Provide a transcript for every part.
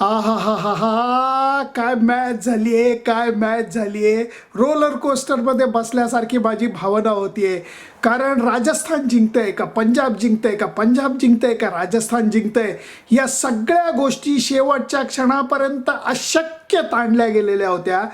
हा हा हा हा काय मॅच झाली आहे काय मॅच झाली आहे. रोलर कोस्टरमध्ये बसल्यासारखी माझी भावना होतीये कारण राजस्थान जिंकतंय का? पंजाब जिंकतंय का? पंजाब जिंकतंय का? राजस्थान जिंकतंय. या सगळ्या गोष्टी शेवटच्या क्षणापर्यंत अशक्य ताणल्या गेलेल्या होत्या.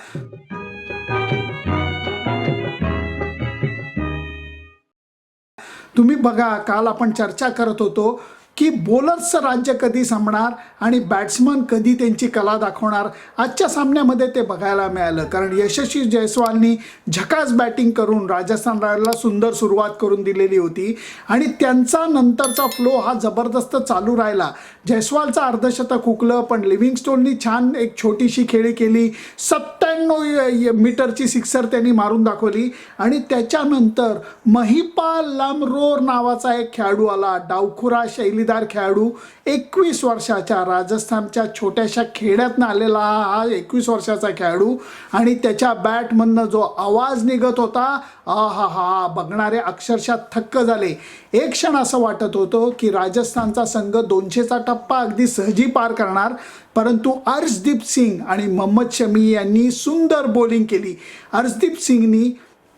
तुम्ही बघा काल आपण चर्चा करत होतो. की बॉलर्सचं राज्य कधी संपणार आणि बॅट्समन कधी त्यांची कला दाखवणार आजच्या सामन्यामध्ये ते बघायला मिळालं. कारण यशस्वी जयस्वालनी झकास बॅटिंग करून राजस्थान रॉयलला सुंदर सुरुवात करून दिलेली होती आणि त्यांचा नंतरचा फ्लो हा जबरदस्त चालू राहिला. जयस्वालचं अर्धशतक हुकलं पण लिव्हिंगस्टोननी छान एक छोटीशी खेळी केली. सत्त्याण्णव मीटरची सिक्सर त्यांनी मारून दाखवली आणि त्याच्यानंतर महिपा लामरोर नावाचा एक खेळाडू आला. डावखुरा शैली शैलीदार खेळाडू एकवीस वर्षाच्या राजस्थानच्या छोट्याशा खेड्यातनं आलेला हा एकवीस वर्षाचा खेळाडू आणि त्याच्या बॅटमधनं जो आवाज निघत होता आ हा हा बघणारे अक्षरशः थक्क झाले. एक क्षण असं वाटत होतं की राजस्थानचा संघ दोनशेचा टप्पा अगदी सहजी पार करणार परंतु अर्शदीप सिंग आणि मोहम्मद शमी यांनी सुंदर बॉलिंग केली. अर्शदीप सिंगनी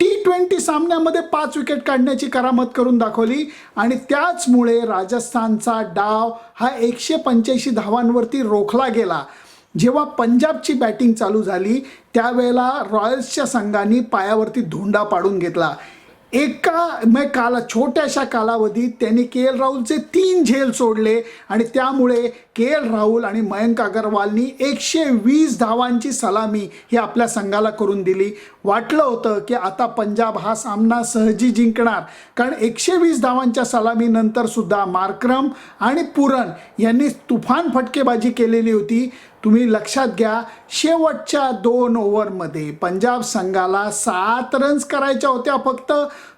टी ट्वेंटी सामन्यामध्ये पाच विकेट काढण्याची करामत करून दाखवली आणि त्याचमुळे राजस्थानचा डाव हा एकशे पंच्याऐंशी धावांवरती रोखला गेला. जेव्हा पंजाबची बॅटिंग चालू झाली त्यावेळेला रॉयल्सच्या संघाने पायावरती धोंडा पाडून घेतला. एका मग काला छोट्याशा कालावधीत त्यांनी के एल राहुलचे तीन झेल सोडले आणि त्यामुळे के एल राहुल आणि मयंक अगरवालनी एकशे वीस धावांची सलामी ही आपल्या संघाला करून दिली. वाटलं होतं की आता पंजाब हा सामना सहजी जिंकणार कारण एकशे वीस धावांच्या सलामीनंतर सुद्धा मार्क्रम आणि पुरण यांनी तुफान फटकेबाजी केलेली होती. तुम्ही लक्षात घ्या शेवटच्या दोन ओव्हरमध्ये पंजाब संघाला सात रन्स करायच्या होत्या फक्त.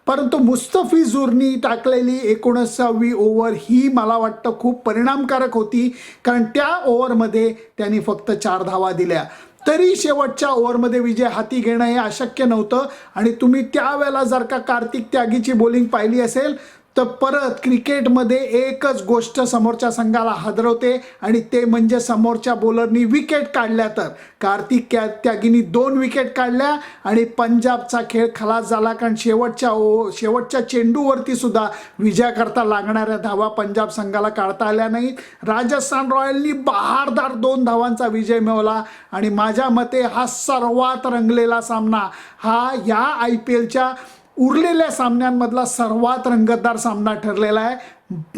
परंतु मुस्तफिजूरनी टाकलेली एकोणसावी ओव्हर ही मला वाटतं खूप परिणामकारक होती. कारण त्या ओव्हरमध्ये त्यांनी फक्त चार धावा दिल्या. तरी शेवटच्या ओव्हरमध्ये विजय हाती घेणं हे अशक्य नव्हतं. आणि तुम्ही त्यावेळेला जर का कार्तिक त्यागीची बॉलिंग पाहिली असेल तर परत क्रिकेटमध्ये एकच गोष्ट समोरच्या संघाला हादरवते आणि ते म्हणजे समोरच्या बॉलरनी विकेट काढल्या तर. कार्तिक त्या त्यागीनी दोन विकेट काढल्या आणि पंजाबचा खेळ खलास झाला. कारण शेवटच्या ओ शेवटच्या चेंडूवरती सुद्धा विजयाकरता लागणाऱ्या धावा पंजाब संघाला काढता आल्या नाहीत. राजस्थान रॉयलनी बहारदार दोन धावांचा विजय मिळवला आणि माझ्या मते हा सर्वात रंगलेला सामना हा या आय पी एलच्या उरलेल्या सामन्यांमधला सर्वात रंगतदार सामना ठरलेला आहे.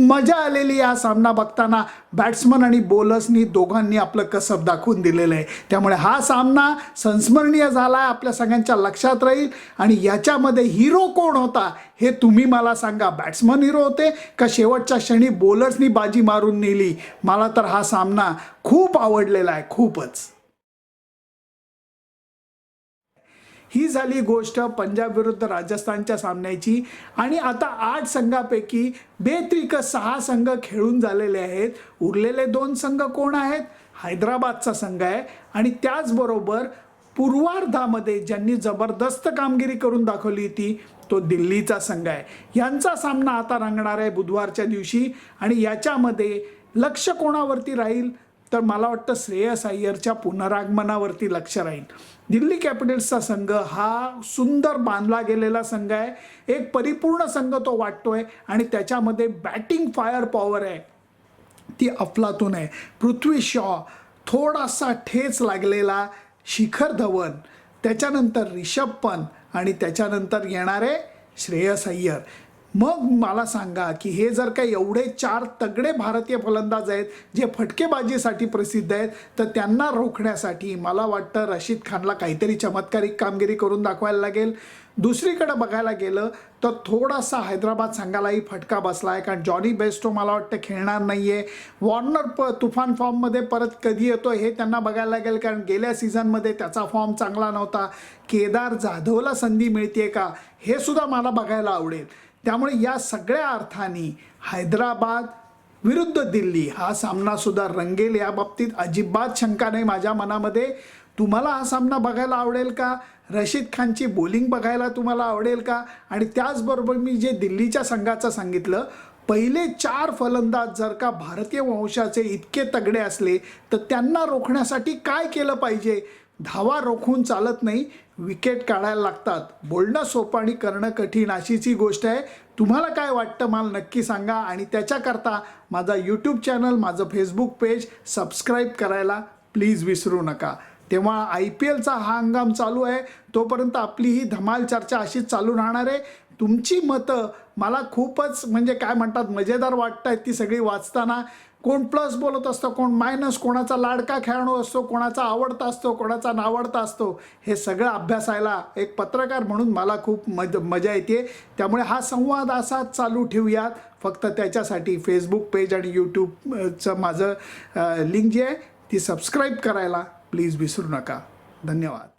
मजा आलेली हा सामना बघताना. बॅट्समन आणि बॉलर्सनी दोघांनी आपलं कसब दाखवून दिलेलं आहे. त्यामुळे हा सामना संस्मरणीय झाला आहे आपल्या सगळ्यांच्या लक्षात राहील. आणि याच्यामध्ये हिरो कोण होता हे तुम्ही मला सांगा. बॅट्समन हिरो होते का शेवटच्या क्षणी बॉलर्सनी बाजी मारून नेली? मला तर हा सामना खूप आवडलेला आहे खूपच. ही झाली गोष्ट पंजाब विरुद्ध राजस्थानच्या सामन्याची. आणि आता आठ संघापैकी बेत्रिक सहा संघ खेळून झालेले आहेत. उरलेले दोन संघ कोण आहेत? हैदराबादचा संघ आहे. आणि त्याचबरोबर पूर्वार्धामध्ये ज्यांनी जबरदस्त कामगिरी करून दाखवली होती तो दिल्लीचा संघ आहे. यांचा सामना आता रंगणार आहे बुधवारच्या दिवशी. आणि याच्यामध्ये लक्ष कोणावरती राहील? तर मला वाटतं श्रेयस अय्यरच्या पुनरागमनावरती लक्ष राहील. दिल्ली कॅपिटल्सचा संघ हा सुंदर बांधला गेलेला संघ आहे. एक परिपूर्ण संघ तो वाटतोय आणि त्याच्यामध्ये बॅटिंग फायर पॉवर आहे. ती अफलातून आहे. पृथ्वी शॉ थोडासा ठेच लागलेला शिखर धवन त्याच्यानंतर रिषभ पंत आणि त्याच्यानंतर येणारे श्रेयस अय्यर. मग मला सांगा की हे जर का एवढे चार तगडे भारतीय फलंदाज आहेत जे फटकेबाजीसाठी प्रसिद्ध आहेत तर त्यांना रोखण्यासाठी मला वाटतं रशीद खानला काहीतरी चमत्कारिक कामगिरी करून दाखवायला लागेल. दुसरीकडे बघायला गेलं तर थोडासा हैदराबाद संघालाही फटका बसला आहे कारण जॉनी बेस्टो मला वाटतं खेळणार नाही आहे वॉर्नर प तुफान फॉर्ममध्ये परत कधी येतो हे त्यांना बघायला लागेल कारण गेल्या सीझनमध्ये त्याचा फॉर्म चांगला नव्हता. केदार जाधवला संधी मिळते का? हे सुद्धा मला बघायला आवडेल. त्यामुळे या सगळ्या अर्थाने हैदराबाद विरुद्ध दिल्ली हा सामना सुद्धा रंगेल या बाबतीत. अजिबात शंका नाही माझ्या मनामध्ये. तुम्हाला हा सामना बघायला आवडेल का? रशीद खानची बॉलिंग बघायला तुम्हाला आवडेल का? आणि त्याचबरोबर मी जे दिल्लीच्या संघाचं सांगितलं पहिले चार फलंदाज जर का भारतीय वंशाचे इतके तगडे असले तर त्यांना रोखण्यासाठी काय केलं पाहिजे? धावा रोखून चालत नाही. विकेट काढायला लागतात. बोलणं सोपं आणि करणं कठीण अशीच ही गोष्ट आहे. तुम्हाला काय वाटतं मला नक्की सांगा. आणि त्याच्याकरता माझा यूट्यूब चॅनल माझं फेसबुक पेज सबस्क्राईब करायला प्लीज विसरू नका. तेव्हा आय पी एलचा हा हंगाम चालू आहे. तोपर्यंत आपली ही धमाल चर्चा अशीच चालू राहणार आहे. तुमची मतं मला खूपच म्हणजे काय म्हणतात मजेदार वाटत आहेत ती सगळी वाचताना. कोण प्लस बोलत असतो कोण मायनस कोणाचा लाडका खेळाडू असतो कोणाचा आवडता असतो कोणाचा नावडता असतो हे सगळं अभ्यासायला एक पत्रकार म्हणून मला खूप मज मजा येते. त्यामुळे हा संवाद असाच चालू ठेवूयात. फक्त त्याच्यासाठी फेसबुक पेज आणि यूट्यूबचं माझं लिंक जी आहे ती सबस्क्राईब करायला प्लीज विसरू नका. धन्यवाद.